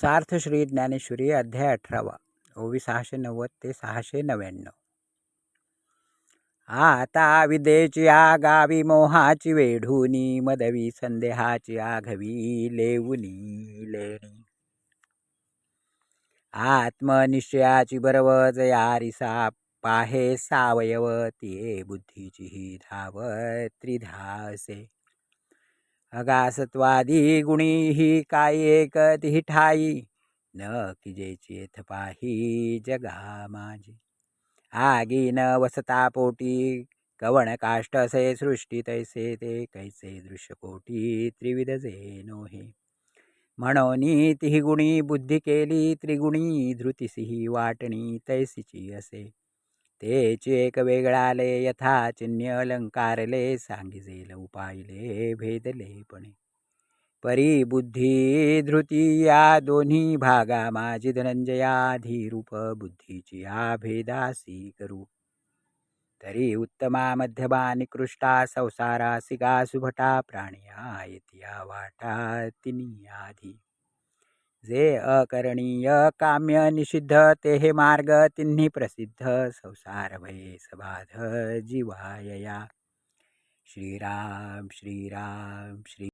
सार्थ श्री ज्ञानेश्वरी अध्याय अठरावा. ओवी सहाशे नव्वद ते सहाशे नव्याण्णव. आता विदेची आगावी मोहाची वेढूनी मदवी संदेहाची आघवी लेवुनी लेणी. आत्मनिश्चयाची बरवज यारिसा पाहे सावयव तिये बुद्धीची ही धाव त्रिधासे. अगासत्वादी गुणी ही काय एक ती ठाई न किजेची येथ पाही जगा माझी. आगी न वसता पोटी कवण काष्टसे सृष्टी तैसे ते कैसे दृश्यकोटी त्रिविध जे नोहे. म्हणोनी तिही गुणी बुद्धी केली त्रिगुणी धृतिसिही वाटणी तैसीची असे. तेची एक वेगळाले यथा चिन्ह अलंकारले सांगिजेल उपायले भेदलेपणे परी बुद्धी धृती या दोन्ही भागा माझी धनंजयाधीरूप बुद्धीची या भेदासी करू तरी उत्तमा मध्यमा निकृष्टा संसारा सिगा सुभटा प्राणिया येत्या वाटा तिनी आधी. जे अकरणीय काम्य निषिद्ध ते हे मार्ग तिन्ही प्रसिद्ध. संसार भये सबाध जीवायया. श्रीराम श्रीराम श्री